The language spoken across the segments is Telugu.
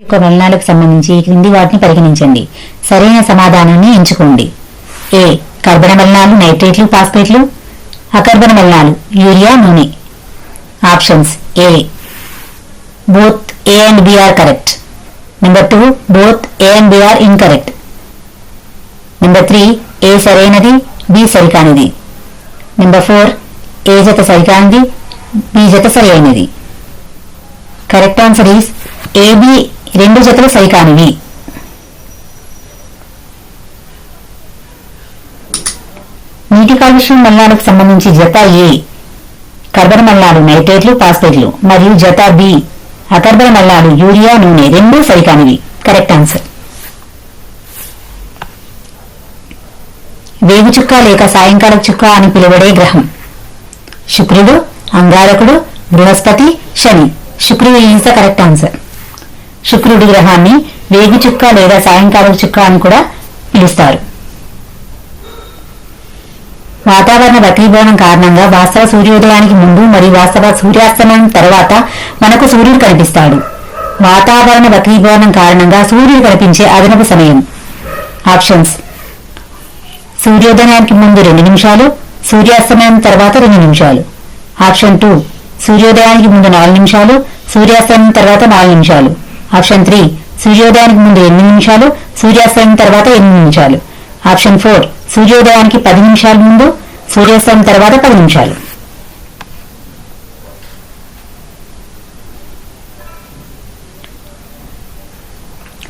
యొక్క మలినాలకు సంబంధించి క్రింది వాటిని పరిగణించండి. సరైన సమాధానాన్ని ఎంచుకోండి. ఏ. కర్బన మలినాలు నైట్రేట్లు ఫాస్ఫేట్లు అకర్బన మలినాలు యూరియా నూనె. Options. A. Both A and B are correct. Number two. Both A and B are incorrect. Number three. A సరైనది బి సరికానిది. Number four. ఏ జత సరికానిది బి జత సరైనది. కరెక్ట్ ఆన్సర్ ఈస్ ఏబి రెండు జతలు సైకానివి నీటి కాలుష్యం మల్లాలకు సంబంధించి జత ఏ? కర్బన మల్లాలు నైట్రేట్లు ఫాస్ఫేట్లు మరియు జత బి? అకర్బన మల్లాలు యూరియా నూనె రెండూ సరికానివి కరెక్ట్ ఆన్సర్. వేగు చుక్క లేక సాయంకాల చుక్క అని పిలువడే గ్రహం. శుక్రుడు అంగారకుడు బృహస్పతి శని. శుక్రుడు ఈజ్ ద కరెక్ట్ ఆన్సర్. శుక్రుడి గ్రహాన్ని వేగు చుక్క లేదా సాయంకాల చుక్క అని కూడా పిలుస్తారు. వాతావరణ వక్రీభవనం కారణంగా వాస్తవ సూర్యోదయానికి ముందు మరియు వాస్తవ సూర్యాస్తమయం తర్వాత మనకు సూర్యుడు కనిపిస్తాడు. వాతావరణ వక్రీభవనం కారణంగా సూర్యుడు కనిపించే అదనపు సమయం. ఆప్షన్స్. సూర్యోదయానికి ముందు రెండు నిమిషాలు సూర్యాస్తమయం తర్వాత రెండు నిమిషాలు. Option two. సూర్యోదయానికి ముందు నాలుగు నిమిషాలు సూర్యాస్తమయం తర్వాత నాలుగు నిమిషాలు. ఆప్షన్ త్రీ సూర్యోదయానికి ముందు ఎనిమిది నిమిషాలు సూర్యాస్తమయం తర్వాత ఎనిమిది నిమిషాలు. ఆప్షన్ ఫోర్ సూర్యోదయానికి పది నిమిషాల ముందు సూర్యాస్తమయం తర్వాత పది నిమిషాలు.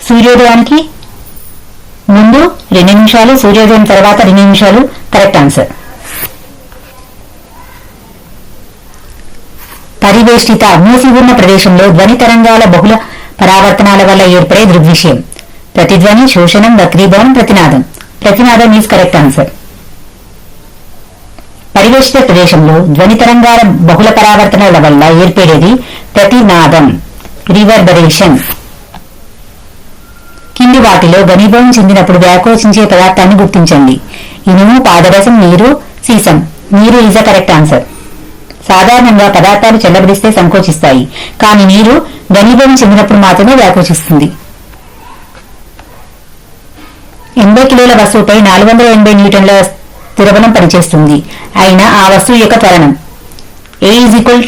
సూర్యోదయానికి ముందు రెండు నిమిషాలు సూర్యోదయం తర్వాత రెండు నిమిషాలు కరెక్ట్ ఆన్సర్. పరివేష్టిత మూసి ఉన్న ప్రదేశంలో ధ్వని తరంగాల బహుళ పరావర్తనాల వల్ల ఏర్పడే దృగ్విషయం. ప్రతిధ్వని శోషణం వక్రీభవనం ప్రతినాదం. ప్రతినాదం ఈజ్ కరెక్ట్ ఆన్సర్ పరివేషిత ప్రదేశంలో ధ్వని తరంగాల బహుళ పరావర్తనాల వల్ల ఏర్పడేది ప్రతినాదం రివర్బరేషన్ కింది వాటిలో ఘనీభవం చెందినప్పుడు వ్యాకోచించే పదార్థాన్ని గుర్తించండి. ఇనుము పాదరసం నీరు సీసం. నీరు ఈజ్ అ కరెక్ట్ ఆన్సర్ సాధారణంగా పదార్థాలు చల్లబడిస్తే సంకోచిస్తాయి. కానీ నీరు ఘనీభవం చెందినప్పుడు మాత్రమే వ్యాకోచిస్తుంది. ఎనభై కిలోల వస్తువుపై నాలుగు వందల ఎనభై న్యూటన్ల స్థిరబలం పనిచేస్తుంది. అయినా ఆ వస్తువు యొక్క త్వరణం. A is equal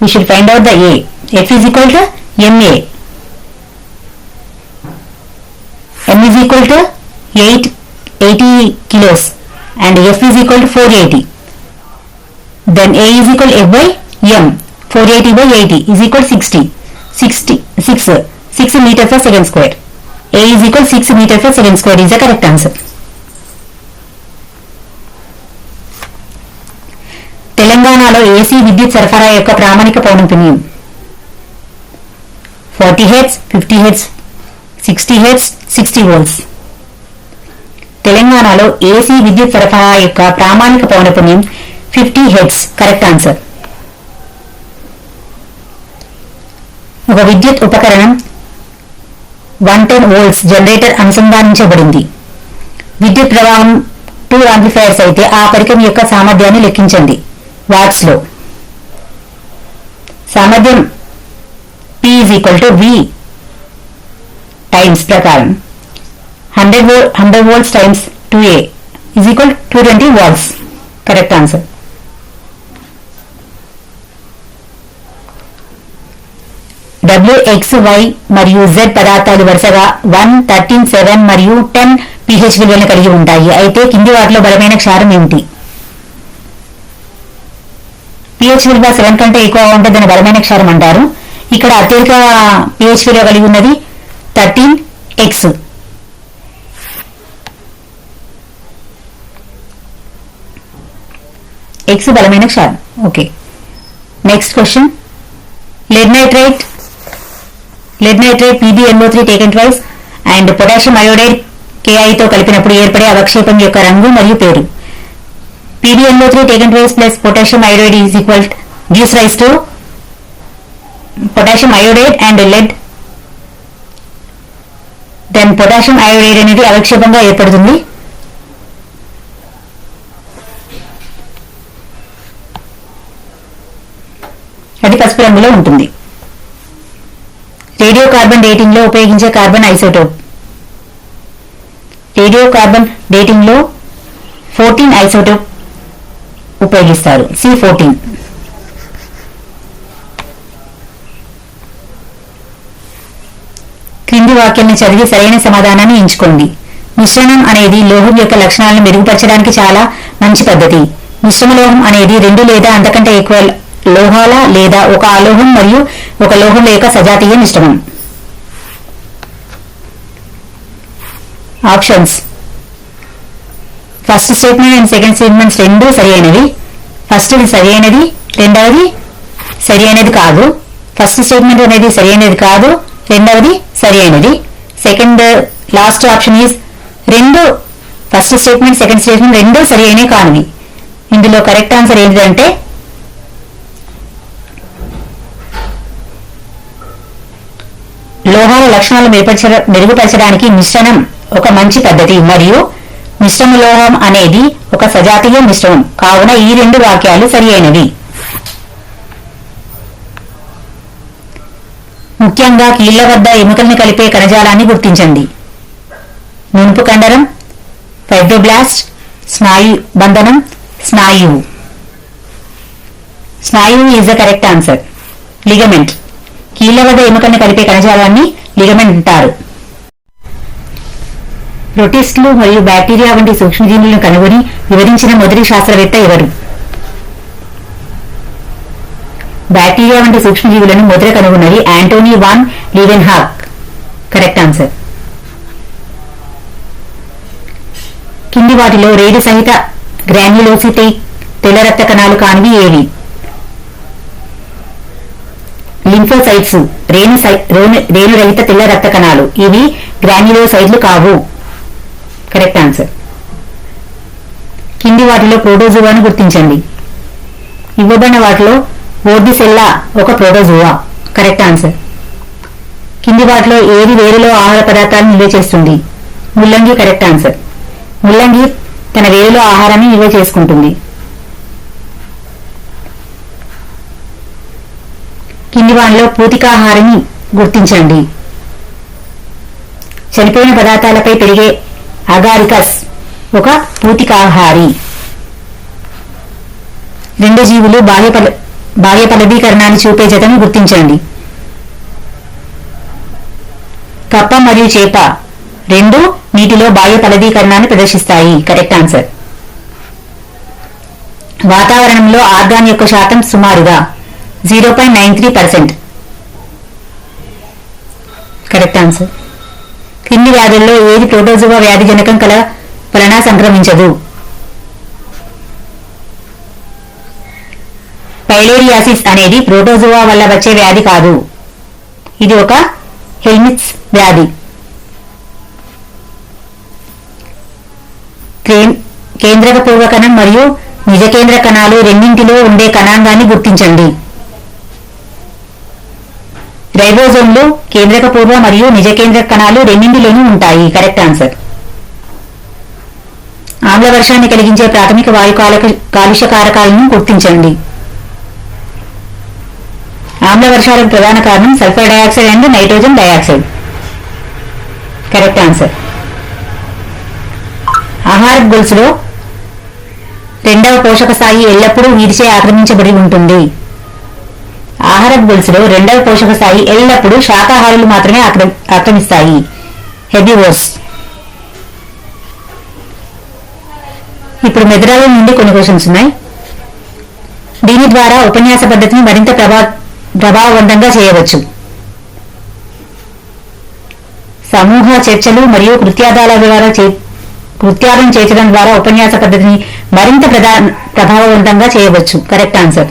we should find out the A F is equal to MA M is equal to eight eighty kilos and F is equal to four eighty then A is equal F M four eighty by eighty is equal sixty sixty six six metre per second square A is equal six metre per second square is the correct answer తెలంగాణలో ఏసీ విద్యుత్ సరఫరా యొక్క ప్రామాణిక పౌనపుణ్యం forty hertz fifty hertz sixty hertz sixty volts తెలంగాణలో ఏసీ విద్యుత్ సరఫరా యొక్క ప్రామాణిక పౌనపుణ్యం ఫిఫ్టీ హెడ్స్ కరెక్ట్ ఆన్సర్. ఒక విద్యుత్ ఉపకరణం వన్ టెన్ వోల్ట్స్ జనరేటర్ అనుసంధానించబడింది. విద్యుత్ ప్రవాహం టూ యాంప్లిఫైర్స్ అయితే ఆ పరికరం యొక్క సామర్థ్యాన్ని లెక్కించండి. వాట్స్లో. సామర్థ్యం P is equal V times ప్రకారం. Hundred volt hundred volts times two A is equal to twenty watts correct answer X Y మరియు జెడ్ పదార్థాలు వరుసగా వన్ థర్టీన్ సెవెన్ మరియు టెన్ పిహెచ్ విలువలను కలిగి ఉంటాయి. అయితే కింది వాటిలో బలమైన క్షారం ఏమిటి? పిహెచ్ విలువ సెవెన్ కంటే ఎక్కువ ఉంటే దాన్ని బలమైన క్షారం అంటారు. ఇక్కడ అత్యధిక పిహెచ్ విలువ కలిగి ఉన్నది థర్టీన్ ఎక్స్. ఎక్స్ బలమైన క్షారం. Okay. Next question. Lead nitrite lead nitrate PBNO three taken twice and potassium iodide కేఐతో కలిపినప్పుడు ఏర్పడే అవక్షేపం యొక్క రంగు మరియు పేరు. PBNO three taken twice plus potassium iodide is equal gives rise to potassium iodide and lead then potassium iodide అనేది అవక్షేపంగా ఏర్పడుతుంది. అది పసుపు రంగులో ఉంటుంది. కార్బన్ డేటింగ్లో ఉపయోగించే కార్బన్ ఐసోటోప్. రేడియో కార్బన్ డేటింగ్లో ఫోర్టీన్ ఐసోటోప్ ఉపయోగిస్తారు. C fourteen. క్రింది వాక్యాన్ని చదివి సరైన సమాధానాన్ని ఎంచుకోండి. మిశ్రమం అనేది లోహం యొక్క లక్షణాలను మెరుగుపరచడానికి చాలా మంచి పద్ధతి. మిశ్రమ లోహం అనేది రెండు లేదా అంతకంటే ఎక్కువ లోహాల లేదా ఒక అలోహం మరియు ఒక లోహం యొక్క సజాతీయ మిశ్రమం. Options. First statement and second statements రెండు సరి అయినవి ఫస్ట్ సరి అయినది రెండవది సరి అయినది కాదు. ఫస్ట్ స్టేట్మెంట్ అనేది సరి అయినది కాదు. రెండవది సరి అయినది సెకండ్ లాస్ట్ ఆప్షన్ ఈజ్ రెండు ఫస్ట్ స్టేట్మెంట్ సెకండ్ స్టేట్మెంట్ రెండు సరి అయినవి కానివి. ఇందులో కరెక్ట్ ఆన్సర్ ఏంటంటే లోహాల లక్షణాలు మెరుగుపరచడానికి మిశ్రణం. ఒక మంచి పద్ధతి. మరియు మిశ్రమ లోహం అనేది ఒక సజాతీయ మిశ్రమం. కావున ఈ రెండు వాక్యాలు సరి అయినవి ముఖ్యంగా కీళ్ళ వద్ద ఎముకల్ని కలిపే కణజాలాన్ని గుర్తించండి. నునుపు కండరం ఫైబ్రోబ్లాస్ట్ స్నాయు బంధనం స్నాయువు. స్నాయువు is the correct answer ligament కీళ్ళ వద్ద ఎముకల్ని కలిపే కణజాలాన్ని లిగమెంట్ అంటారు. ప్రొటిస్టులు మరియు బ్యాక్టీరియా వంటి సూక్ష్మజీవులను కనుగొని వివరించిన మొదటి శాస్త్రవేత్త ఎవరు? బ్యాక్టీరియా వంటి సూక్ష్మజీవులను మొదట కనుగొన్నది Antonie van Leeuwenhoek correct answer. కింది వాటిలో రేడు సహిత గ్రాన్యులోసిటీ తెల్ల రక్త కణాలు కానివి ఏవి? లింఫోసైట్స్ రేణు సై- రేణు- రేణురహిత తెల్ల రక్త కణాలు. ఇవి గ్రాన్యులోసైట్లు కావు. కరెక్ట్ ఆన్సర్ కింది వాటిలో ప్రోటోజువాను గుర్తించండి. ఇవ్వబడిన వాటిలో ఓర్డిసెల్లా ఒక ప్రోటోజువా కరెక్ట్ ఆన్సర్ కింది వాటిలో ఏది వేరులో ఆహార పదార్థాలను నిల్వ చేస్తుంది? ముల్లంగి కరెక్ట్ ఆన్సర్ ముల్లంగి తన వేరులో ఆహారాన్ని నిల్వ చేసుకుంటుంది. కింది వాటిలో పూతికాహారాన్ని గుర్తించండి. చనిపోయిన పదార్థాలపై పెరిగే అగారికస్ ఒక పూతికాహారి రెండు జీవులు బాహ్య బాహ్య ఫలదీకరణాన్ని చూపే జతను గుర్తించండి. కప్ప మరియు చేప రెండు నీటిలో బాహ్య ఫలదీకరణాన్ని ప్రదర్శిస్తాయి. Correct answer. వాతావరణంలో ఆర్గాన్ యొక్క శాతం సుమారుగా zero point nine three percent. Correct answer. Kidney వ్యాధుల్లో ఏది ప్రోటోజోవా వ్యాధి జనకం కల వలన సంక్రమించదు. పైలేరియాసిస్ అనేది ప్రోటోజోవా వల్ల వచ్చే వ్యాధి కాదు. ఇది ఒక హెల్మిట్స్ వ్యాధి. కేంద్రక పూర్వ కణం మరియు నిజ కేంద్ర కణాలు రెండింటిలో ఉండే కణాంగాన్ని గుర్తించండి. రైబోజోమ్లు కేంద్రక పూర్వ మరియు నిజ కేంద్ర కణాలు రెండింటిలోనూ ఉంటాయి. Correct answer. ఆమ్ల వర్షాన్ని కలిగించే ప్రాథమిక వాయు కాలుష్య కారకాలను గుర్తించండి. ఆమ్ల వర్షాలకు ప్రధాన కారణం sulphur dioxide and nitrogen dioxide. Correct answer. ఆహార గొలుసులో రెండవ పోషక స్థాయి ఎల్లప్పుడూ వీరిచే ఆక్రమించబడి ఉంటుంది. ఆహార గొలుసులో రెండవ పోషక స్థాయి ఎల్లప్పుడూ శాకాహారులు మాత్రమే ఆక్రమిస్తాయి హెబివోస్ ఇప్పుడు మెదరాల నుండి కొన్ని క్వశ్చన్స్ ఉన్నాయి. దీని ద్వారా ఉపన్యాస పద్ధతిని మరింత ప్రభా ప్రభావవంతంగా చేయవచ్చు. సమూహ చర్చలు మరియు కృత్యాదాల ద్వారా చే- కృత్యాలను చేర్చడం ద్వారా ఉపన్యాస పద్ధతిని మరింత ప్రధాన ప్రభావవంతంగా చేయవచ్చు. కరెక్ట్ ఆన్సర్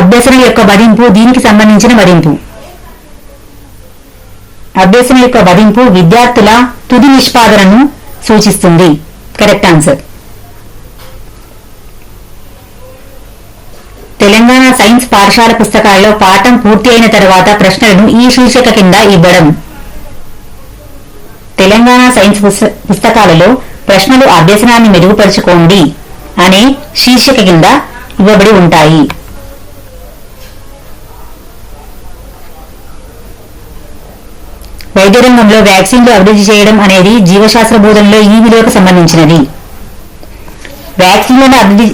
అభ్యసన యొక్క మదింపు దీనికి సంబంధించిన మదింపు అభ్యసన యొక్క మదింపు విద్యార్థుల తుది నిష్పాదనను సూచిస్తుంది. కరెక్ట్ ఆన్సర్ తెలంగాణ సైన్స్ పాఠశాల పుస్తకాల్లో పాఠం పూర్తి అయిన తర్వాత ప్రశ్నలను ఈ శీర్షిక కింద ఇవ్వడం. తెలంగాణ సైన్స్ పుస్తకాలలో ప్రశ్నలు అభ్యసనాన్ని మెరుగుపరుచుకోండి అనే శీర్షిక కింద ఇవ్వబడి ఉంటాయి. రంగంలో వ్యాక్సిన్లు అభివృద్ధి చేయడం అనేది జీవశాస్త్ర బోధనలో ఈ విలువకు సంబంధించినది. వ్యాక్సిన్లను అభివృద్ధి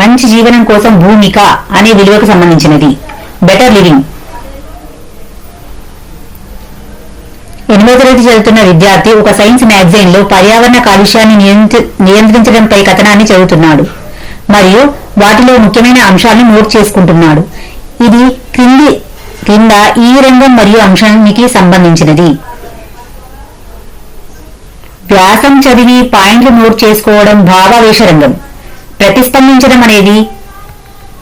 మంచి జీవనం కోసం భూమిక అనే విలువకు సంబంధించినది. బెటర్ లివింగ్ ఎనిమిదో తరగతి చదువుతున్న విద్యార్థి ఒక సైన్స్ మ్యాగజైన్లో పర్యావరణ కాలుష్యాన్ని నియంత్రించడంపై కథనాన్ని చదువుతున్నాడు. మరియు వాటిలో ముఖ్యమైన అంశాలను నోట్ చేసుకుంటున్నాడు. ఇది క్రింది క్రింద ఈ రంగం మరియు అంశానికి సంబంధించినది. వ్యాసం చదివి పాయింట్లు నోట్ చేసుకోవడం భావావేశ రంగం. ప్రతిస్పందించడం అనేది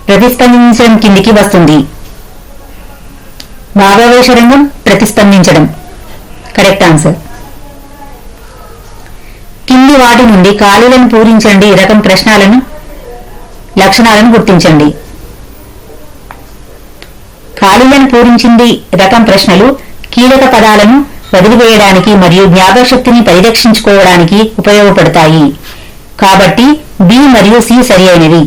ప్రతిస్పందించడం కిందికి వస్తుంది. భావావేశ రంగం ప్రతిస్పందించడం. Correct answer. కింది వాటి నుండి ఖాళీలను పూరించండి రకం ప్రశ్నలను లక్షణాలను గుర్తించండి. ఖాళీలను పూరించింది రకం ప్రశ్నలు కీలక పదాలను వదిలివేయడానికి మరియు జ్ఞాపకశక్తిని పరిరక్షించుకోవడానికి ఉపయోగపడతాయి. కాబట్టి బి మరియు సి సరి అయినవి.